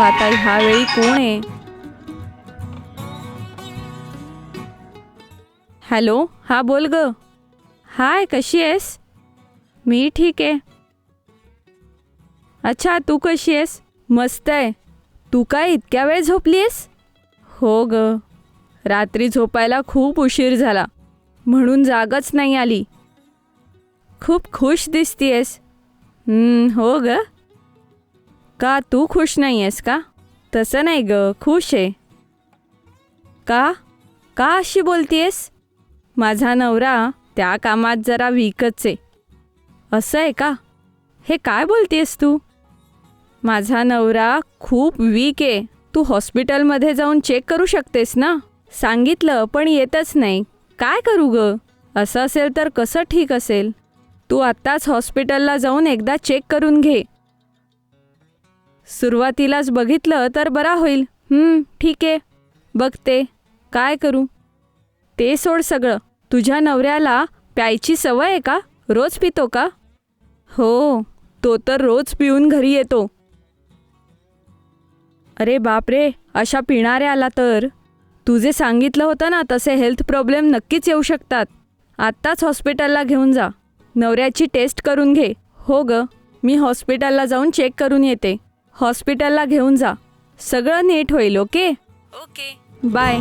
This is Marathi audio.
आता ह्यावेळी कोण आहे? हॅलो हा बोल ग. हाय कशी आहेस? मी ठीक आहे. अच्छा तू कशी आहेस? मस्त आहे. तू काय इतक्या वेळ झोपलीस हो ग. रात्री झोपायला खूप उशीर झाला. म्हणून जागच नाही आली. खूप खुश दिसतीयस. हो ग. का तू खुश नाही आहेस का? तसं नाही ग खुश आहे. का? का अशी बोलतीयस? माझा नवरा त्या कामात जरा वीकच आहे. असं आहे का? हे काय बोलतेस तू? माझा नवरा खूप वीक आहे. तू हॉस्पिटलमध्ये जाऊन चेक करू शकतेस ना? सांगितलं पण येतच नाही. काय करू ग? असं असेल तर कसं ठीक असेल? तू आत्ताच हॉस्पिटलला जाऊन एकदा चेक करून घे. सुरुवातीलाच बघितलं तर बरा होईल. ठीक आहे. बघते. काय करू? ते सोड सगळं. तुझ्या नवऱ्याला प्यायची सवय आहे का? रोज पितो का? हो तो तर रोज पिऊन घरी येतो. अरे बापरे अशा पिणाऱ्याला तर. तुझे सांगितलं होतं ना तसे हेल्थ प्रॉब्लेम नक्कीच येऊ शकतात. आत्ताच हॉस्पिटलला घेऊन जा. नवऱ्याची टेस्ट करून घे. हो ग मी हॉस्पिटलला जाऊन चेक करून येते. हॉस्पिटलला घेऊन जा. सगळं नीट होईल ओके? ओके. बाय.